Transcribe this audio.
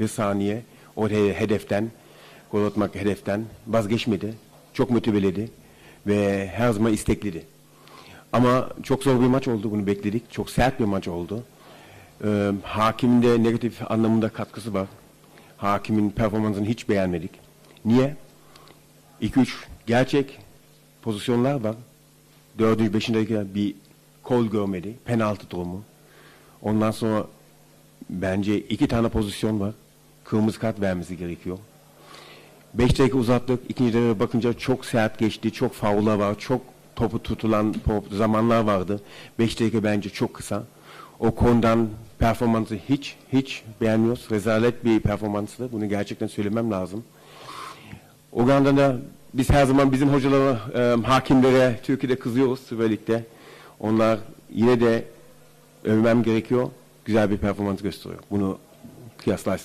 bir saniye o he- hedeften, gol atmak hedeften vazgeçmedi. Çok motiveledi ve her zaman istekliydi. Ama çok zor bir maç oldu, bunu bekledik. Çok sert bir maç oldu. Ee, hakimin de negatif anlamında katkısı var. Hakimin performansını hiç beğenmedik. Niye? 2-3 gerçek pozisyonlar var. 4. 5. dakika bir kol görmedi. Penaltı durumu. Ondan sonra bence iki tane pozisyon var. Kırmızı kart vermesi gerekiyor. 5 dakika uzattık. İkinci devre bakınca çok sert geçti. Çok faular var. Çok topu tutulan zamanlar vardı. 5 dakika bence çok kısa. O konudan performansı hiç hiç beğenmiyoruz. Rezalet bir performanstı. Bunu gerçekten söylemem lazım. Uganda'da biz her zaman bizim hocalara, e, hakimlere Türkiye'de kızıyoruz Lig'de. Onlar yine de övmem gerekiyor. Güzel bir performans gösteriyor. Bunu kıyaslarsam.